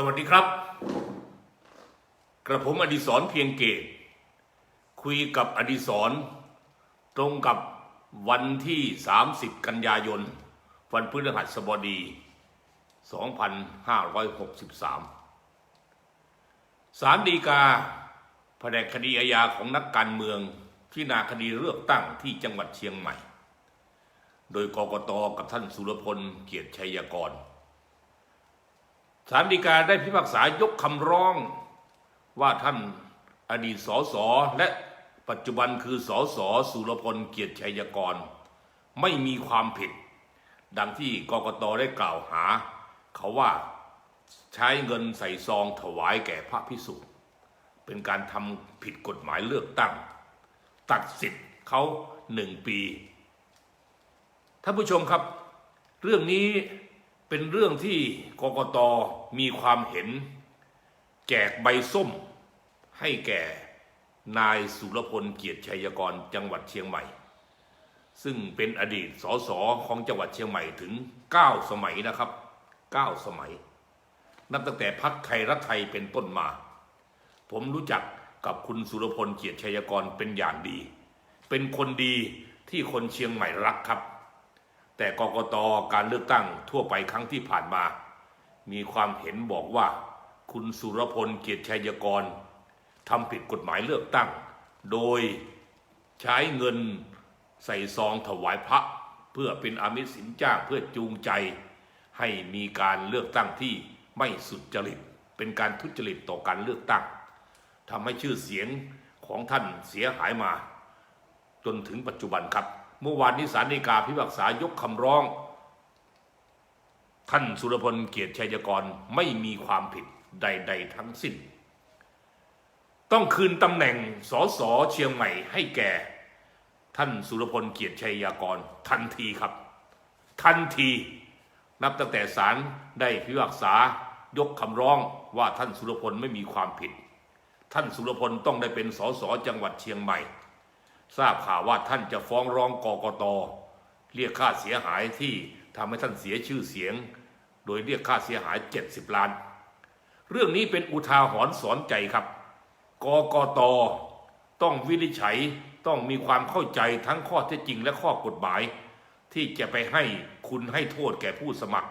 สวัสดีครับ กระผมอดิศรเพียงเกต คุยกับอดิศรตรงกับวันที่ 30 กันยายน วันพฤหัสบดี 2563 สารดีกาแผนกคดีอาญาของนักการเมืองที่นาคดีเลือกตั้งที่จังหวัดเชียงใหม่ โดยกกตกับท่านสุรพลเกียรติชัยกร ศาลฎีกาได้พิพากษายกคำร้องว่าท่านอดีตสสและปัจจุบันคือสสสุรพลเกียรติชัยกร ไม่มีความผิด ดังที่กกตได้กล่าวหา เขาว่าใช้เงินใส่ซองถวายแก่พระพิสุเป็นการทำผิดกฎหมายเลือกตั้ง ตัดสิทธิ์เขาหนึ่งปีท่านผู้ชมครับ เรื่องนี้เป็นเรื่องที่กกต มีความเห็น แจกใบส้ม ให้แก่นายสุรพลเกียรติชัยกรจังหวัดเชียงใหม่ ซึ่งเป็นอดีตสสของจังหวัดเชียงใหม่ถึง 9 สมัยนะครับ 9 สมัย นับตั้งแต่พักไทยรักไทยเป็นต้นมา ผมรู้จักกับคุณสุรพลเกียรติชัยกรเป็นอย่างดี เป็นคนดีที่คนเชียงใหม่รักครับ แต่กกตการเลือกตั้งทั่วไปครั้งที่ผ่านมา มีความเห็นบอกว่า คุณสุรพลเกียรติชัยกรทำผิดกฎหมายเลือกตั้ง โดยใช้เงินใส่ซองถวายพระ เพื่อเป็นอามิสสินจ้างเพื่อจูงใจ ให้มีการเลือกตั้งที่ไม่สุจริต เป็นการทุจริตต่อการเลือกตั้งทำให้ชื่อเสียงของท่านเสียหายมา จนถึงปัจจุบันครับ เมื่อวานนี้ศาลฎีกาพิพากษายกคำร้อง ท่านสุรพลเกียรติชัยกรไม่มีความผิดใด ๆ ทั้งสิ้น ต้องคืนตำแหน่งสสเชียงใหม่ให้แก่ ท่านสุรพลเกียรติชัยกรทันทีครับ ทันที นับตั้งแต่ศาลได้พิพากษายกคำร้องว่าท่านสุรพลไม่มีความผิด ท่านสุรพลต้องได้เป็นสสจังหวัดเชียงใหม่ ทราบข่าวว่าท่านจะฟ้องร้องกกตเรียกค่าเสียหายที่ทำให้ท่านเสียชื่อเสียง โดยเรียกค่าเสียหาย 70 ล้าน เรื่องนี้เป็นอุทาหรณ์สอนใจครับกกตต้องวินิจฉัยต้องมีความเข้าใจทั้งข้อเท็จจริงและข้อกฎหมาย ที่จะไปให้คุณให้โทษแก่ผู้สมัคร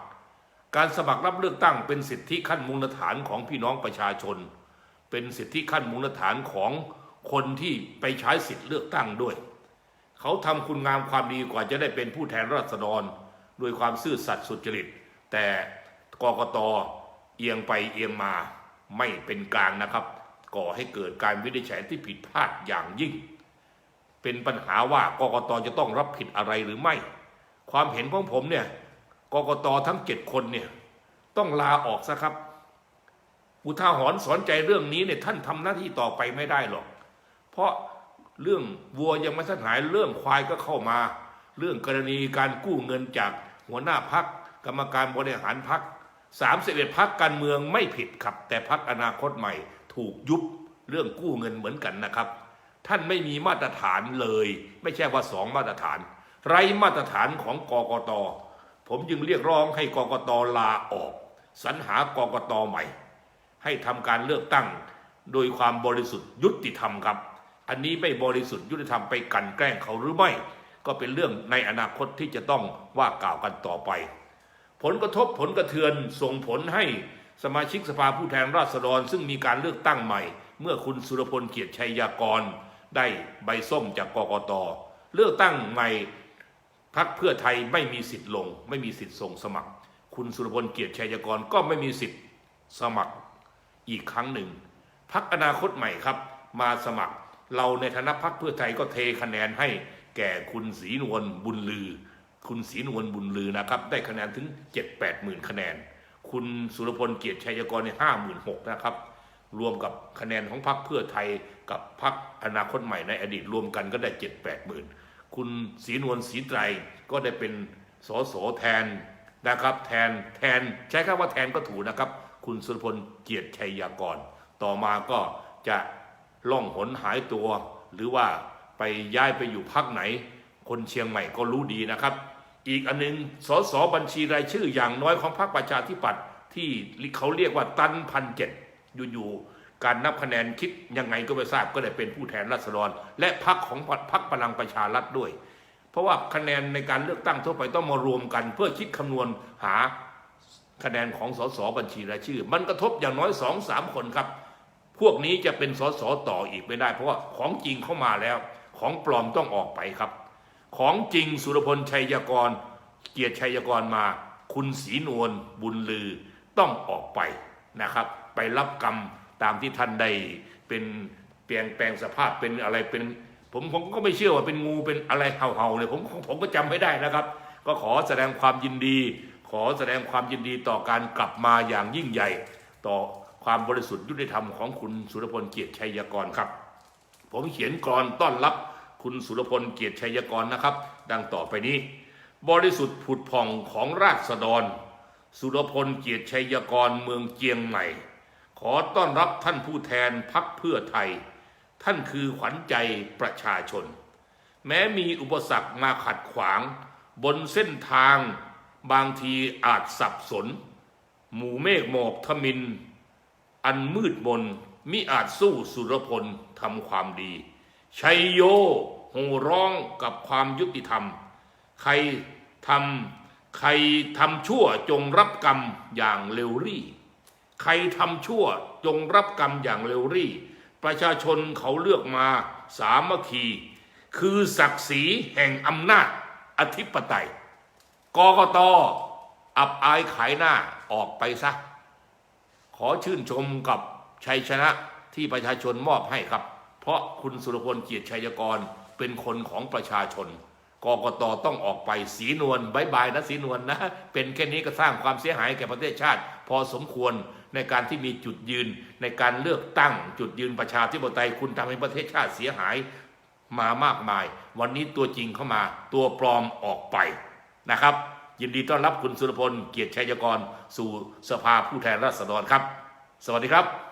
การสมัครรับเลือกตั้งเป็นสิทธิขั้นมูลฐานของพี่น้องประชาชน เป็นสิทธิขั้นมูลฐานของคนที่ไปใช้สิทธิเลือกตั้งด้วย เขาทำคุณงามความดีกว่าจะได้เป็นผู้แทนราษฎรด้วยความซื่อสัตย์สุจริต แต่กกตเอียงไปเอียงมาไม่เป็นกลางนะครับ ก่อให้เกิดการวินิจฉัยที่ผิดพลาดอย่างยิ่ง เป็นปัญหาว่ากกตจะต้องรับผิดอะไรหรือไม่ ความเห็นของผมเนี่ยกกตทั้งเจ็ดคนเนี่ยต้องลาออกซะครับอุทาหรณ์สอนใจเรื่องนี้เนี่ยท่านทำหน้าที่ต่อไปไม่ได้หรอก เพราะเรื่องวัวยังไม่ทันหายเรื่องควายก็เข้ามา เรื่องกรณีการกู้เงินจากหัวหน้าพัก กรรมการบริหารพักสามสิบเอ็ดพักการเมืองไม่ผิดครับ แต่พักอนาคตใหม่ถูกยุบเรื่องกู้เงินเหมือนกันนะครับ ท่านไม่มีมาตรฐานเลย ไม่ใช่ว่าสองมาตรฐาน ไรมาตรฐานของกกต ผมจึงเรียกร้องให้กกตลาออก สรรหากกตใหม่ ให้ทำการเลือกตั้ง โดยความบริสุทธิ์ยุติธรรมครับ อันนี้ไม่บริสุทธิ์ยุติธรรมไปกันแกล้งเขาหรือไม่ ก็เป็นเรื่องในอนาคตที่จะต้องว่ากล่าวกันต่อไป ผลกระทบผลกระเทือนส่งผลให้สมาชิกสภาผู้แทนราษฎร ซึ่งมีการเลือกตั้งใหม่ เมื่อคุณสุรพลเกียรติชัยยากร ได้ใบส้มจากกกตเลือกตั้งใหม่พักเพื่อไทยไม่มีสิทธิ์ลง ไม่มีสิทธิ์ส่งสมัคร คุณสุรพลเกียรติชัยยกรก็ไม่มีสิทธิ์สมัครอีกครั้งหนึ่งพักอนาคตใหม่ครับ มาสมัคร เราในฐานะพักเพื่อไทยก็เทคะแนนให้แก่คุณศรีนวลบุญลือ คุณศรีนวลบุญลือนะครับ ได้คะแนนถึง 7 8หมื่นคะแนน คุณสุรพลเกียรติชัยกรในห้าหมื่นหกนะครับ รวมกับคะแนนของพรรคเพื่อไทยกับพรรคอนาคตใหม่ในอดีตรวมกันก็ได้เจ็ดแปดหมื่นคุณศรีนวลศรีไตรก็ได้เป็นสสแทนนะครับ แทนแทนใช้คำว่าแทนก็ถูกนะครับ คุณสุรพลเกียรติชัยยากร ต่อมาก็จะล่องหนหายตัว หรือว่าไปย้ายไปอยู่พักไหน คนเชียงใหม่ก็รู้ดีนะครับ อีกอันนึงสสบัญชีรายชื่ออย่างน้อยของพรรคประชาธิปัตย์ที่เขาเรียกว่าตันพันเจ็ดอยู่ๆการนับคะแนนคิดยังไงก็ไม่ทราบก็ได้เป็นผู้แทนราษฎร และพรรคของพรรคพลังประชารัฐด้วย เพราะว่าคะแนนในการเลือกตั้งทั่วไปต้องมารวมกัน เพื่อคิดคำนวณหาคะแนนของสสบัญชีรายชื่อ มันกระทบอย่างน้อยสองสามคนครับ พวกนี้จะเป็นสสต่ออีกไม่ได้ เพราะว่าของจริงเข้ามาแล้ว ของปลอมต้องออกไปครับ ของจริงสุรพลชัยกร เกียรติชัยกรมา คุณศรีนวลบุญลือต้องออกไปนะครับ ไปรับกรรมตามที่ท่านได้เป็นเปลี่ยนแปลงสภาพเป็นอะไรเป็น ผมผมก็ไม่เชื่อว่าเป็นงูเป็นอะไรเห่าๆเลยผมผมก็จำไม่ได้นะครับ ก็ขอแสดงความยินดี ขอแสดงความยินดีต่อการกลับมาอย่างยิ่งใหญ่ ต่อความบริสุทธิ์ยุติธรรมของคุณสุรพลเกียรติชัยกรครับ ผมเขียนกรอต้อนรับ คุณสุรพลเกียรติชัยกรนะครับ ดังต่อไปนี้ บริสุทธิ์ผุดผ่องของราษฎร สุรพลเกียรติชัยกรเมืองเจียงใหม่ ขอต้อนรับท่านผู้แทนพักเพื่อไทย ท่านคือขวัญใจประชาชน แม้มีอุปสรรคมาขัดขวาง บนเส้นทาง บางทีอาจสับสน หมู่เมฆหมอกทมิน อันมืดมนมิอาจสู้สุรพลทำความดี ชัยโยโห่ร้องกับความยุติธรรม ใครทำใครทำชั่วจงรับกรรมอย่างเร็วรี่ ใครทำชั่วจงรับกรรมอย่างเร็วรี่ ประชาชนเขาเลือกมาสามัคคี คือศักดิ์ศรีแห่งอำนาจอธิปไตยกกตอับอายขายหน้าออกไปซะ ขอชื่นชมกับชัยชนะที่ประชาชนมอบให้ครับ ราะคุณสุรพลเกียรติชัยกรเป็นคนของประชาชนกกตต้องออกไปสีนวลบายบายนะสีนวลนะ เป็นแค่นี้ก็สร้างความเสียหายแก่ประเทศชาติ พอสมควรในการที่มีจุดยืนในการเลือกตั้งจุดยืนประชาธิปไตยคุณทำให้ประเทศชาติเสียหายมามากมาย วันนี้ตัวจริงเข้ามาตัวปลอมออกไปนะครับ ยินดีต้อนรับคุณสุรพลเกียรติชัยกร สู่สภาผู้แทนราษฎรครับ สวัสดีครับ